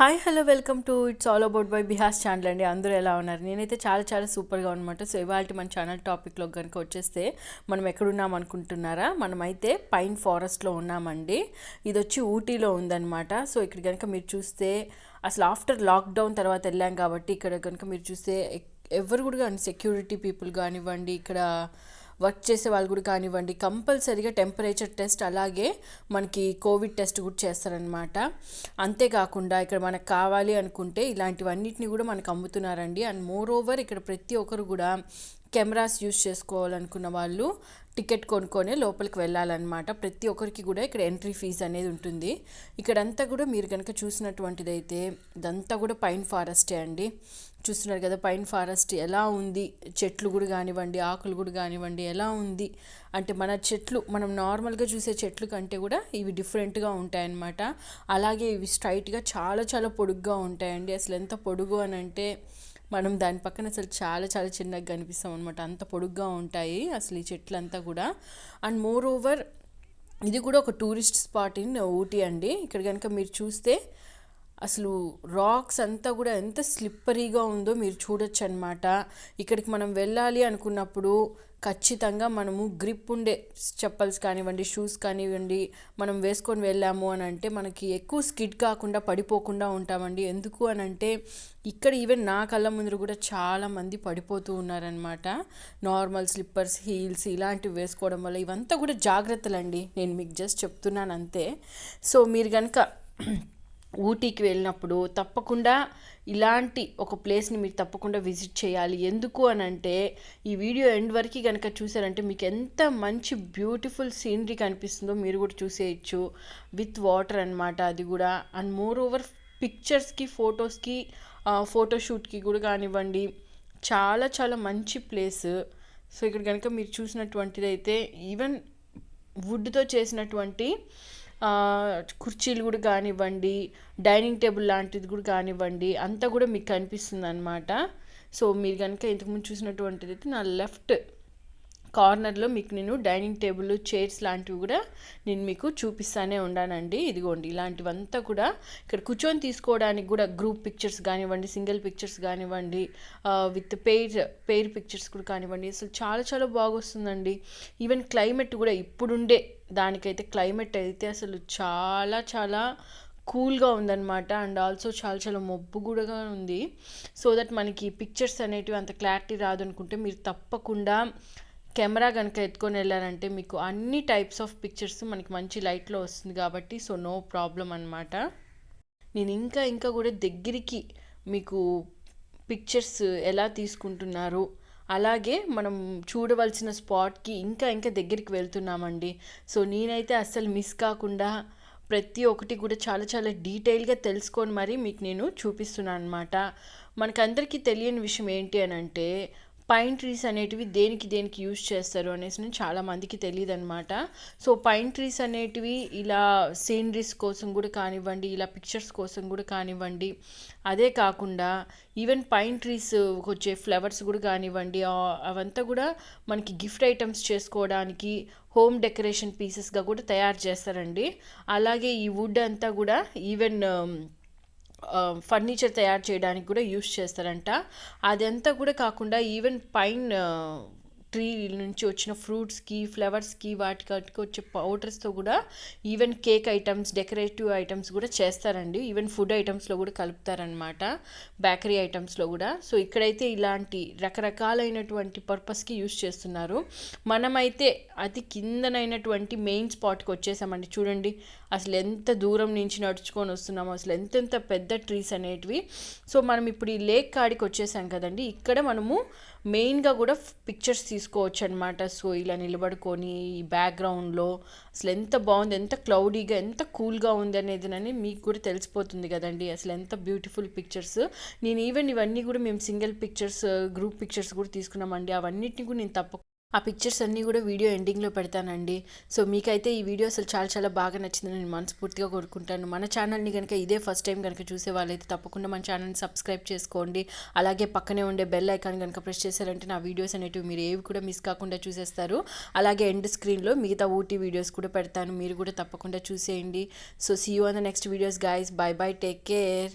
Hi hello welcome to it's all about by బిహాస్ channel అండి. అందరూ ఎలా ఉన్నారు? నేనైతే చాలా చాలా సూపర్గా అనమాట సో ఇవాళ మన ఛానల్ టాపిక్లో కనుక వచ్చేస్తే మనం ఎక్కడున్నాం అనుకుంటున్నారా? మనమైతే పైన్ ఫారెస్ట్లో ఉన్నామండి. ఇది వచ్చి ఊటీలో ఉందన్నమాట. సో ఇక్కడ కనుక మీరు చూస్తే అసలు ఆఫ్టర్ లాక్డౌన్ తర్వాత వెళ్ళాం కాబట్టి ఇక్కడ కనుక మీరు చూస్తే ఎవరు కూడా కానీ సెక్యూరిటీ పీపుల్ కానివ్వండి ఇక్కడ వర్క్ చేసే వాళ్ళు కూడా కానివ్వండి కంపల్సరీగా టెంపరేచర్ టెస్ట్ అలాగే మనకి కోవిడ్ టెస్ట్ కూడా చేస్తారనమాట అంతేకాకుండా ఇక్కడ మనకు కావాలి అనుకుంటే ఇలాంటివన్నిటిని కూడా మనకు అమ్ముతున్నారండి. అండ్ మోర్ ఓవర్ ఇక్కడ ప్రతి ఒక్కరు కూడా కెమెరాస్ యూస్ చేసుకోవాలనుకున్న వాళ్ళు టికెట్ కొనుక్కొని లోపలికి వెళ్ళాలన్నమాట. ప్రతి ఒక్కరికి కూడా ఇక్కడ ఎంట్రీ ఫీజు అనేది ఉంటుంది. ఇక్కడంతా కూడా మీరు కనుక చూసినటువంటిదైతే ఇదంతా కూడా పైన్ ఫారెస్టే అండి. చూస్తున్నారు కదా పైన్ ఫారెస్ట్ ఎలా ఉంది? చెట్లు కూడా కానివ్వండి ఆకులు కూడా కానివ్వండి ఎలా ఉంది? అంటే మన చెట్లు మనం నార్మల్గా చూసే చెట్లు కంటే కూడా ఇవి డిఫరెంట్గా ఉంటాయన్నమాట. అలాగే ఇవి స్ట్రైట్గా చాలా చాలా పొడుగ్గా ఉంటాయండి. అసలు ఎంత పొడుగు అని అంటే మనం దాని పక్కన అసలు చాలా చాలా చిన్నగా కనిపిస్తాం అనమాట అంత పొడుగ్గా ఉంటాయి అసలు ఈ చెట్లంతా కూడా. అండ్ మోర్ ఓవర్ ఇది కూడా ఒక టూరిస్ట్ స్పాట్ ఇన్ ఊటీ అండి. ఇక్కడ కనుక మీరు చూస్తే అసలు రాక్స్ అంతా కూడా ఎంత స్లిప్పరీగా ఉందో మీరు చూడొచ్చు అనమాట ఇక్కడికి మనం వెళ్ళాలి అనుకున్నప్పుడు ఖచ్చితంగా మనము గ్రిప్ ఉండే చెప్పల్స్ కానివ్వండి షూస్ కానివ్వండి మనం వేసుకొని వెళ్ళాము అని అంటే మనకి ఎక్కువ స్కిడ్ కాకుండా పడిపోకుండా ఉంటామండి. ఎందుకు అని అంటే ఇక్కడ ఈవెన్ నా కళ్ళ ముందు కూడా చాలామంది పడిపోతూ ఉన్నారనమాట నార్మల్ స్లిప్పర్స్ హీల్స్ ఇలాంటివి వేసుకోవడం వల్ల ఇవంతా కూడా జాగ్రత్తలండి. నేను మీకు జస్ట్ చెప్తున్నాను అంతే. సో మీరు కనుక ఊటీకి వెళ్ళినప్పుడు తప్పకుండా ఇలాంటి ఒక ప్లేస్ని మీరు తప్పకుండా విజిట్ చేయాలి. ఎందుకు అని అంటే ఈ వీడియో ఎండ్ వరకు కనుక చూసారంటే మీకు ఎంత మంచి బ్యూటిఫుల్ సీనరీ కనిపిస్తుందో మీరు కూడా చూసేయచ్చు. విత్ వాటర్ అనమాట అది కూడా. అండ్ మోర్ ఓవర్ పిక్చర్స్కి ఫొటోస్కి ఫోటోషూట్కి కూడా కానివ్వండి చాలా చాలా మంచి ప్లేస్ సో ఇక్కడ కనుక మీరు చూసినటువంటిది అయితే ఈవెన్ వుడ్తో చేసినటువంటి కుర్చీలు కూడా కానివ్వండి డైనింగ్ టేబుల్ లాంటిది కూడా కానివ్వండి అంతా కూడా మీకు కనిపిస్తుంది అనమాట సో మీరు కనుక ఇంతకుముందు చూసినటువంటిది అయితే నా లెఫ్ట్ కార్నర్లో మీకు నేను డైనింగ్ టేబుల్ చైర్స్ లాంటివి కూడా నేను మీకు చూపిస్తానే ఉన్నానండి ఇదిగోండి ఇలాంటివంతా కూడా ఇక్కడ కూర్చొని తీసుకోవడానికి కూడా గ్రూప్ పిక్చర్స్ కానివ్వండి సింగిల్ పిక్చర్స్ కానివ్వండి విత్ పెయిర్ పెయిర్ పిక్చర్స్ కూడా కానివ్వండి. అసలు చాలా చాలా బాగొస్తుందండి. ఈవెన్ క్లైమేట్ కూడా ఇప్పుడుండే దానికైతే క్లైమేట్ అయితే అసలు చాలా చాలా కూల్గా ఉందన్నమాట. అండ్ ఆల్సో చాలా చాలా మబ్బు కూడా ఉంది. సో దట్ మనకి పిక్చర్స్ అనేటివి అంత క్లారిటీ రాదు అనుకుంటే మీరు తప్పకుండా కెమెరా కనుక ఎత్తుకొని వెళ్ళారంటే మీకు అన్ని టైప్స్ ఆఫ్ పిక్చర్స్ మనకి మంచి లైట్లో వస్తుంది కాబట్టి సో నో ప్రాబ్లం అనమాట నేను ఇంకా ఇంకా కూడా దగ్గరికి మీకు పిక్చర్స్ ఎలా తీసుకుంటున్నారు అలాగే మనం చూడవలసిన స్పాట్కి ఇంకా ఇంకా దగ్గరికి వెళ్తున్నామండి. సో నేనైతే అస్సలు మిస్ కాకుండా ప్రతి ఒక్కటి కూడా చాలా చాలా డీటెయిల్గా తెలుసుకొని మరి మీకు నేను చూపిస్తున్నాను అనమాట మనకందరికీ తెలియని విషయం ఏంటి అని అంటే పైన్ ట్రీస్ అనేటివి దేనికి దేనికి యూజ్ చేస్తారు అనేసి నేను చాలా మందికి తెలియదు అనమాట సో పైన్ ట్రీస్ అనేటివి ఇలా సీనరీస్ కోసం కూడా కానివ్వండి ఇలా పిక్చర్స్ కోసం కూడా కానివ్వండి అదే కాకుండా ఈవెన్ పైన్ ట్రీస్ వచ్చే ఫ్లవర్స్ కూడా కానివ్వండి అవంతా కూడా మనకి గిఫ్ట్ ఐటమ్స్ చేసుకోవడానికి హోమ్ డెకరేషన్ పీసెస్గా కూడా తయారు చేస్తారండి. అలాగే ఈ వుడ్ అంతా కూడా ఈవెన్ Um, ఫర్నిచర్ తయారు చేయడానికి కూడా యూస్ చేస్తారంట. అదంతా కూడా కాకుండా ఈవెన్ పైన్ ట్రీ నుంచి వచ్చిన ఫ్రూట్స్కి ఫ్లవర్స్కి వాటికి వాటికి వచ్చే పౌడర్స్తో కూడా even cake items decorative items కూడా చేస్తారండి. ఈవెన్ ఫుడ్ ఐటమ్స్లో కూడా కలుపుతారనమాట బేకరీ ఐటమ్స్లో కూడా. సో ఇక్కడైతే ఇలాంటి రకరకాలైనటువంటి పర్పస్కి యూస్ చేస్తున్నారు. మనమైతే అతి కిందనైనటువంటి మెయిన్ స్పాట్కి వచ్చేసామండి. చూడండి అసలు ఎంత దూరం నుంచి నడుచుకొని వస్తున్నామో అసలు ఎంతెంత పెద్ద ట్రీస్ అనేటివి. సో మనం ఇప్పుడు ఈ లేక్ కాడికి వచ్చేసాం కదండి. ఇక్కడ మనము మెయిన్గా కూడా పిక్చర్స్ తీసుకోవచ్చు అనమాట సో ఇలా నిలబడుకొని ఈ బ్యాక్గ్రౌండ్లో అసలు ఎంత బాగుంది ఎంత క్లౌడీగా ఎంత కూల్గా ఉంది అనేది అని మీకు కూడా తెలిసిపోతుంది కదండి. అసలు ఎంత బ్యూటిఫుల్ పిక్చర్స్ నేను ఈవెన్ ఇవన్నీ కూడా మేము సింగిల్ పిక్చర్స్ గ్రూప్ పిక్చర్స్ కూడా తీసుకున్నామండి. అవన్నిటిని కూడా నేను తప్ప ఆ పిక్చర్స్ అన్నీ కూడా వీడియో ఎండింగ్లో పెడతానండి. సో మీకైతే ఈ వీడియో అసలు చాలా చాలా బాగా నచ్చిందని నేను మనస్ఫూర్తిగా కోరుకుంటాను. మన ఛానల్ని కనుక ఇదే ఫస్ట్ టైం కనుక చూసే వాళ్ళైతే తప్పకుండా మన ఛానల్ని సబ్స్క్రైబ్ చేసుకోండి. అలాగే పక్కనే ఉండే బెల్ ఐకాన్ కనుక ప్రెస్ చేశారంటే నా వీడియోస్ అనేటివి మీరు ఏవి కూడా మిస్ కాకుండా చూసేస్తారు. అలాగే ఎండ్ స్క్రీన్లో మిగతా ఊటీ వీడియోస్ కూడా పెడతాను. మీరు కూడా తప్పకుండా చూసేయండి. So see you on the next videos guys bye bye take care